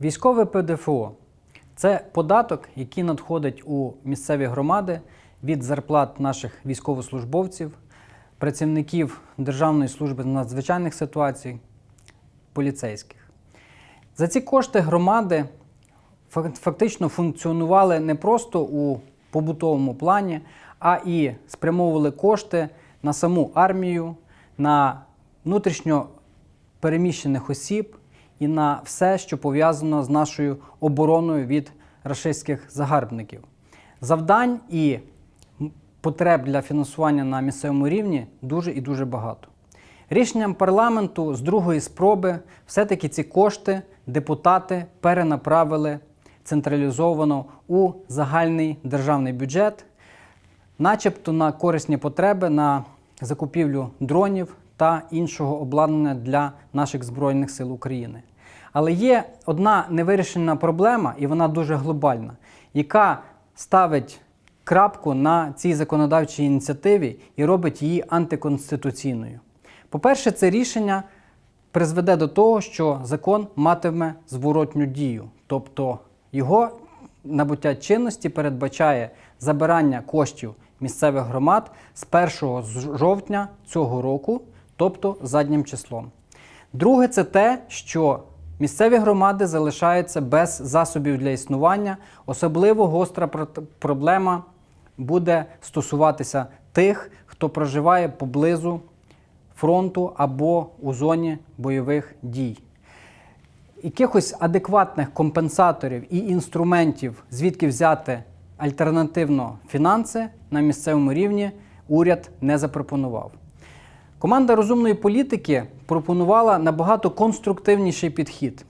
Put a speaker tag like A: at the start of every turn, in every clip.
A: Військове ПДФО це податок, який надходить у місцеві громади від зарплат наших військовослужбовців, працівників Державної служби з надзвичайних ситуацій, поліцейських. За ці кошти громади фактично функціонували не просто у побутовому плані, а і спрямовували кошти на саму армію, на внутрішньо переміщених осіб і на все, що пов'язано з нашою обороною від рашистських загарбників. Завдань і потреб для фінансування на місцевому рівні дуже і дуже багато. Рішенням парламенту з другої спроби все-таки ці кошти депутати перенаправили централізовано у загальний державний бюджет, начебто на корисні потреби на закупівлю дронів та іншого обладнання для наших Збройних сил України. Але є одна невирішена проблема, і вона дуже глобальна, яка ставить крапку на цій законодавчій ініціативі і робить її антиконституційною. По-перше, це рішення призведе до того, що закон матиме зворотню дію, тобто його набуття чинності передбачає забирання коштів місцевих громад з 1 жовтня цього року, тобто заднім числом. Друге, це те, що місцеві громади залишаються без засобів для існування. Особливо гостра проблема буде стосуватися тих, хто проживає поблизу фронту або у зоні бойових дій. Якихось адекватних компенсаторів і інструментів, звідки взяти альтернативно фінанси на місцевому рівні, уряд не запропонував. Команда розумної політики пропонувала набагато конструктивніший підхід.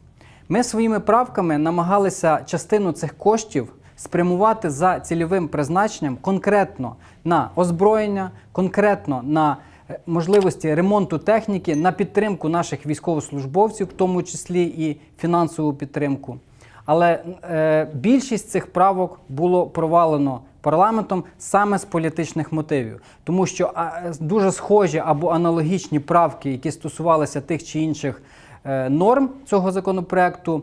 A: Ми своїми правками намагалися частину цих коштів спрямувати за цільовим призначенням конкретно на озброєння, конкретно на е, можливості ремонту техніки, на підтримку наших військовослужбовців, в тому числі і фінансову підтримку. Але е, більшість цих правок було провалено парламентом саме з політичних мотивів, тому що дуже схожі або аналогічні правки, які стосувалися тих чи інших е, норм цього законопроекту,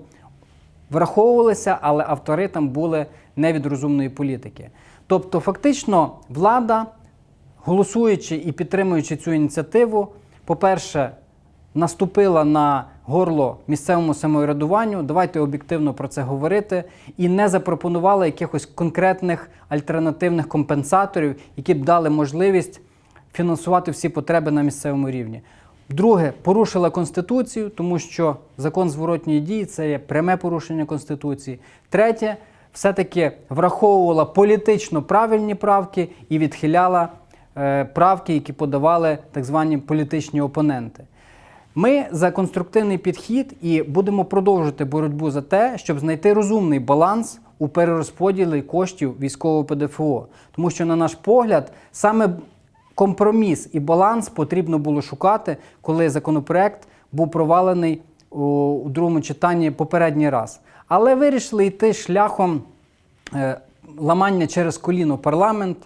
A: враховувалися, але автори там були не від розумної політики. Тобто, фактично, влада, голосуючи і підтримуючи цю ініціативу, по-перше, наступила на горло місцевому самоврядуванню, давайте об'єктивно про це говорити, і не запропонувала якихось конкретних альтернативних компенсаторів, які б дали можливість фінансувати всі потреби на місцевому рівні. Друге, порушила Конституцію, тому що закон зворотньої дії це є пряме порушення Конституції. Третє, все-таки враховувала політично правильні правки і відхиляла е, правки, які подавали так звані політичні опоненти. Ми за конструктивний підхід і будемо продовжувати боротьбу за те, щоб знайти розумний баланс у перерозподілі коштів військового ПДФО. Тому що, на наш погляд, саме компроміс і баланс потрібно було шукати, коли законопроект був провалений у, у другому читанні попередній раз. Але вирішили йти шляхом е, ламання через коліно парламент,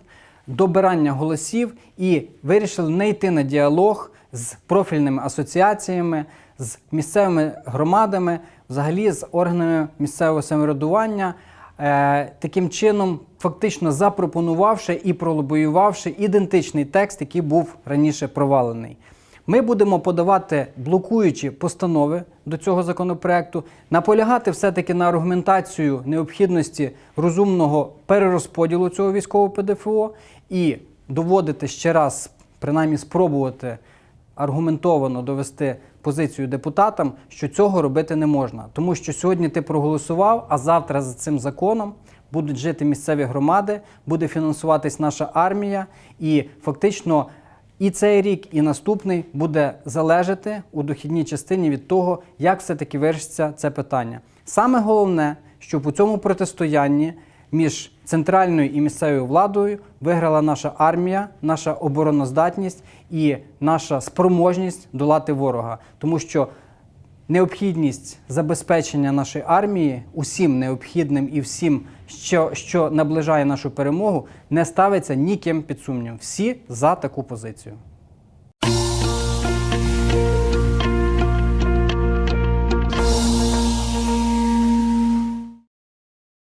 A: добирання голосів і вирішили не йти на діалог з профільними асоціаціями, з місцевими громадами, взагалі з органами місцевого самоврядування, е, таким чином, фактично запропонувавши і пролобіювавши ідентичний текст, який був раніше провалений. Ми будемо подавати блокуючі постанови до цього законопроекту, наполягати все-таки на аргументацію необхідності розумного перерозподілу цього військового ПДФО і доводити ще раз, принаймні спробувати аргументовано довести позицію депутатам, що цього робити не можна. Тому що сьогодні ти проголосував, а завтра за цим законом будуть жити місцеві громади, буде фінансуватись наша армія, і фактично і цей рік, і наступний буде залежати у дохідній частині від того, як все-таки вирішиться це питання. Саме головне, щоб у цьому протистоянні між центральною і місцевою владою виграла наша армія, наша обороноздатність і наша спроможність долати ворога, тому що необхідність забезпечення нашої армії усім необхідним і всім, що, що наближає нашу перемогу, не ставиться ніким під сумнів. Всі за таку позицію.